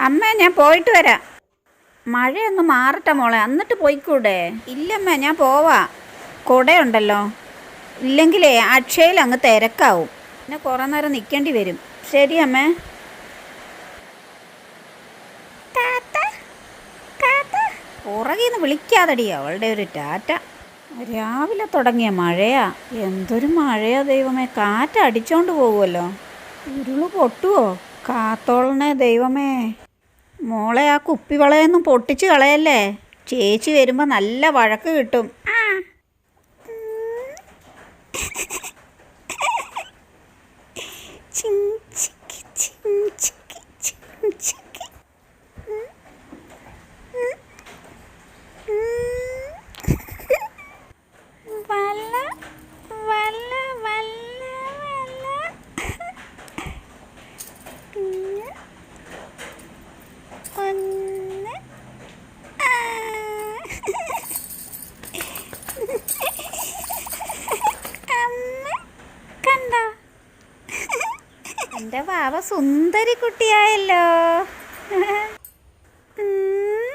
അമ്മ ഞാൻ പോയിട്ട് വരാം. മഴയൊന്ന് മാറട്ടെ മോളെ എന്നിട്ട് പോയിക്കൂടെ? ഇല്ലമ്മ ഞാൻ പോവാ. കുടയുണ്ടല്ലോ. ഇല്ലെങ്കിലേ അക്ഷയിൽ അങ്ങ് തിരക്കാവും. പിന്നെ കുറേ നേരം നിൽക്കേണ്ടി വരും. ശരി അമ്മേ. പുറകിൽ നിന്ന് വിളിക്കാതടി അവളുടെ ഒരു ടാറ്റ. രാവിലെ തുടങ്ങിയ മഴയാ. എന്തൊരു മഴയാ ദൈവമേ. കാറ്റ് അടിച്ചോണ്ട് പോകുമല്ലോ ഉരുൾ പൊട്ടുവോ? കാത്തോളണേ ദൈവമേ. മോളെ ആ കുപ്പിവളയൊന്നും പൊട്ടിച്ച് കളയല്ലേ? ചേച്ചി വരുമ്പോൾ നല്ല വഴക്ക് കിട്ടും. എന്റെ വാവ സുന്ദരി കുട്ടിയായല്ലോ. ഉം. ഉം.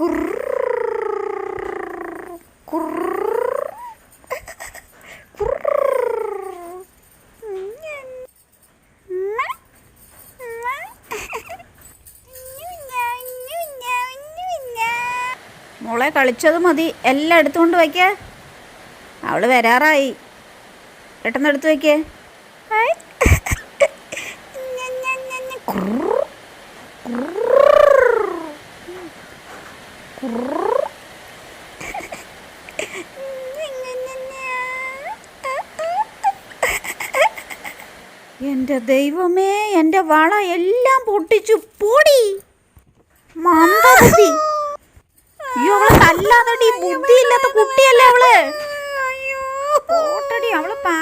മോളെ കളിച്ചത് മതി. എല്ലാം എടുത്തുകൊണ്ട് വയ്ക്ക. അവൾ വരാറായി. പെട്ടെന്ന് എടുത്തു വയ്ക്കേ. കുറു ഞ, എന്റെ ദൈവമേ എന്റെ വള എല്ലാം പൊട്ടിച്ചു പൊടി മന്ദബുദ്ധി അയ്യോ അവളെ തല്ലാതടി ബുദ്ധിയില്ലാത്ത കുട്ടിയല്ലേ അവൾ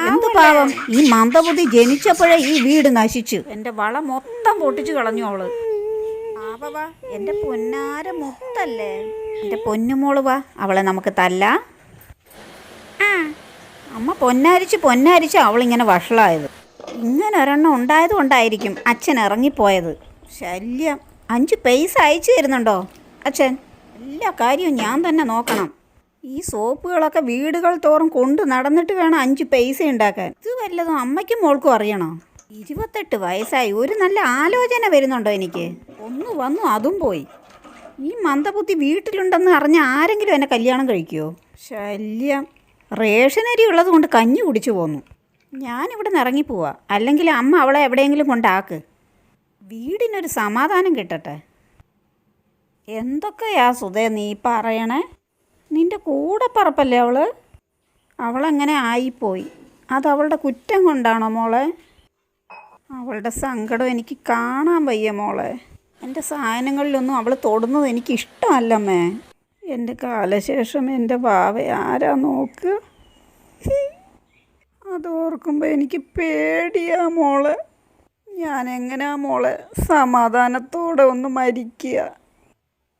എന്ത് പാവം ഈ മന്ദബുദ്ധി ജനിച്ചപ്പോഴേ ഈ വീട് നശിച്ചു എന്റെ വള മൊത്തം പൊട്ടിച്ചു കളഞ്ഞു അവൾ പാവവാ എന്റെ പൊന്നാര മുത്തല്ലേ? എന്റെ പൊന്നുമോൾ വാ അവളെ നമുക്ക് തല്ല. അമ്മ പൊന്നാരിച്ച് പൊന്നാരിച്ച് അവളിങ്ങനെ വഷളായത്. ഇങ്ങനെ ഒരെണ്ണം ഉണ്ടായത് കൊണ്ടായിരിക്കും അച്ഛൻ ഇറങ്ങിപ്പോയത്. ശല്യം. അഞ്ച് പൈസ അയച്ചു തരുന്നുണ്ടോ? അച്ഛൻ എല്ലാ കാര്യവും ഞാൻ തന്നെ നോക്കണം. ഈ സോപ്പുകളൊക്കെ വീടുകൾ തോറും കൊണ്ട് നടന്നിട്ട് വേണം അഞ്ച് പൈസ ഉണ്ടാക്കാൻ. ഇത് വല്ലതും അമ്മയ്ക്കും മോൾക്കും അറിയണോ? ഇരുപത്തെട്ട് വയസ്സായി. ഒരു നല്ല ആലോചന വരുന്നുണ്ടോ എനിക്ക്? ഒന്ന് വന്നു അതും പോയി. ഈ മന്ദബുദ്ധി വീട്ടിലുണ്ടെന്ന് അറിഞ്ഞ ആരെങ്കിലും എന്നെ കല്യാണം കഴിക്കുമോ ശല്യം. റേഷനരി ഉള്ളത് കൊണ്ട് കഞ്ഞി കുടിച്ചു പോന്നു. ഞാനിവിടെ നിന്ന് ഇറങ്ങിപ്പോവാ അല്ലെങ്കിൽ അമ്മ അവളെ എവിടെയെങ്കിലും കൊണ്ടാക്ക്. വീടിനൊരു സമാധാനം കിട്ടട്ടെ. എന്തൊക്കെയാ സുധേ നീ പറയണേ? നിന്റെ കൂടെ പറപ്പല്ലേ അവൾ? അവളങ്ങനെ ആയിപ്പോയി. അത് അവളുടെ കുറ്റം കൊണ്ടാണോ മോളെ? അവളുടെ സങ്കടം എനിക്ക് കാണാൻ വയ്യ മോളെ. എന്റെ സാധനങ്ങളിലൊന്നും അവൾ തൊടുന്നത് എനിക്ക് ഇഷ്ടമല്ലമ്മേ. എന്റെ കാലശേഷം എന്റെ വാവ ആരാ നോക്ക്? അതോർക്കുമ്പോൾ എനിക്ക് പേടിയാ മോളെ. ഞാൻ എങ്ങനെയാ മോളെ സമാധാനത്തോടെ ഒന്ന് മരിക്കുക?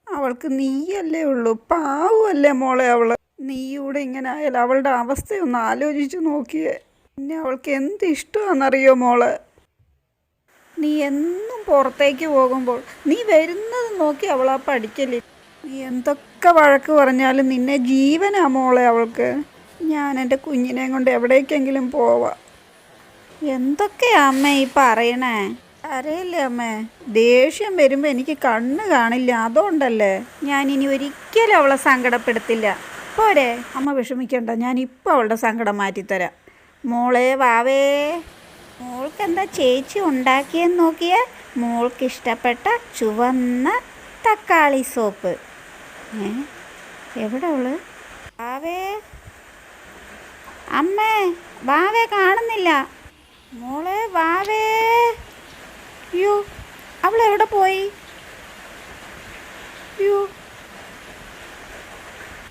അവൾക്ക് നീയല്ലേ ഉള്ളൂ പാവല്ലേ മോളെ അവൾ നീയൂടെ ഇങ്ങനെ ആയാൽ അവളുടെ അവസ്ഥയൊന്ന് ആലോചിച്ച് നോക്കിയേ. പിന്നെ അവൾക്ക് എന്ത് ഇഷ്ടമാണെന്നറിയോ മോളെ? നീ എന്നും പുറത്തേക്ക് പോകുമ്പോൾ നീ വരുന്നത് നോക്കി അവൾ ആ പഠിക്കലില്ല നീ എന്തൊക്കെ വഴക്ക് പറഞ്ഞാലും നിന്നെ ജീവനാ മോളെ അവൾക്ക്. ഞാൻ എന്റെ കുഞ്ഞിനെയും കൊണ്ട് എവിടേക്കെങ്കിലും പോവാ. എന്തൊക്കെയാ അമ്മ ഈ പറയണേ? അറിയില്ലേ അമ്മ? ദേഷ്യം വരുമ്പോൾ എനിക്ക് കണ്ണ് കാണില്ല അതുകൊണ്ടല്ലേ? ഞാൻ ഇനി ഒരിക്കലും അവളെ സങ്കടപ്പെടുത്തില്ല. പോരെ അമ്മ വിഷമിക്കണ്ട ഞാൻ ഇപ്പോൾ അവളുടെ സങ്കടം മാറ്റിത്തരാം. മോളെ വാവേ. മോൾക്ക് എന്താ ചേച്ചി ഉണ്ടാക്കിയെന്ന് നോക്കിയ? മോൾക്ക് ഇഷ്ടപ്പെട്ട ചുവന്ന തക്കാളി സോപ്പ്. ഏ? എവിടെ ഉള്ളു ബാവേ. അമ്മേ വാവേ കാണുന്നില്ല. മോളെ വാവേ അയ്യോ അവൾ എവിടെ പോയി? അയ്യോ.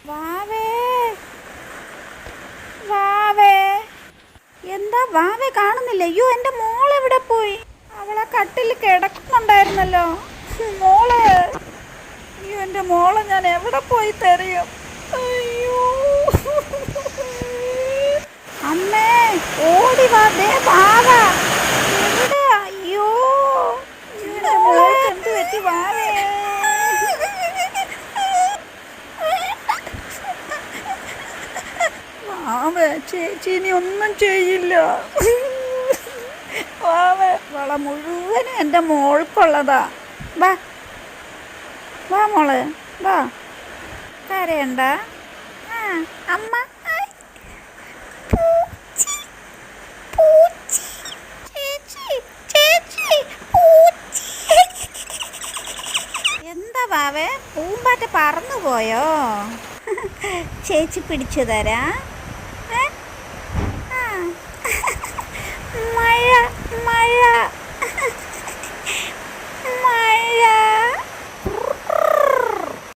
വാവേ വാവേ എന്താ വാവേ കാണുന്നില്ല. അയ്യോ എന്റെ മോൾ എവിടെ പോയി? അവളെ കട്ടിൽ കിടക്കുന്നുണ്ടായിരുന്നല്ലോ. മോളെ. അയ്യോ എന്റെ മോളെ ഞാൻ എവിടെ പോയി തെറിയും? അയ്യോ. അമ്മേ ഓടി വാ. ദേ വാവ. എവിടെ? അയ്യോ. എന്ത് പറ്റി? വാവേ. ചേച്ചി ഇനി ഒന്നും ചെയ്യില്ല വള മുഴുവനും എന്റെ മോൾക്കുള്ളതാ. വാ. വാ മോളെ വാ. കരയണ്ട. ആ അമ്മ. എന്താ വാവേ പൂമ്പാറ്റ പറന്നു പോയോ ചേച്ചി പിടിച്ചു തരാ. 哈哈哈妈呀妈呀妈呀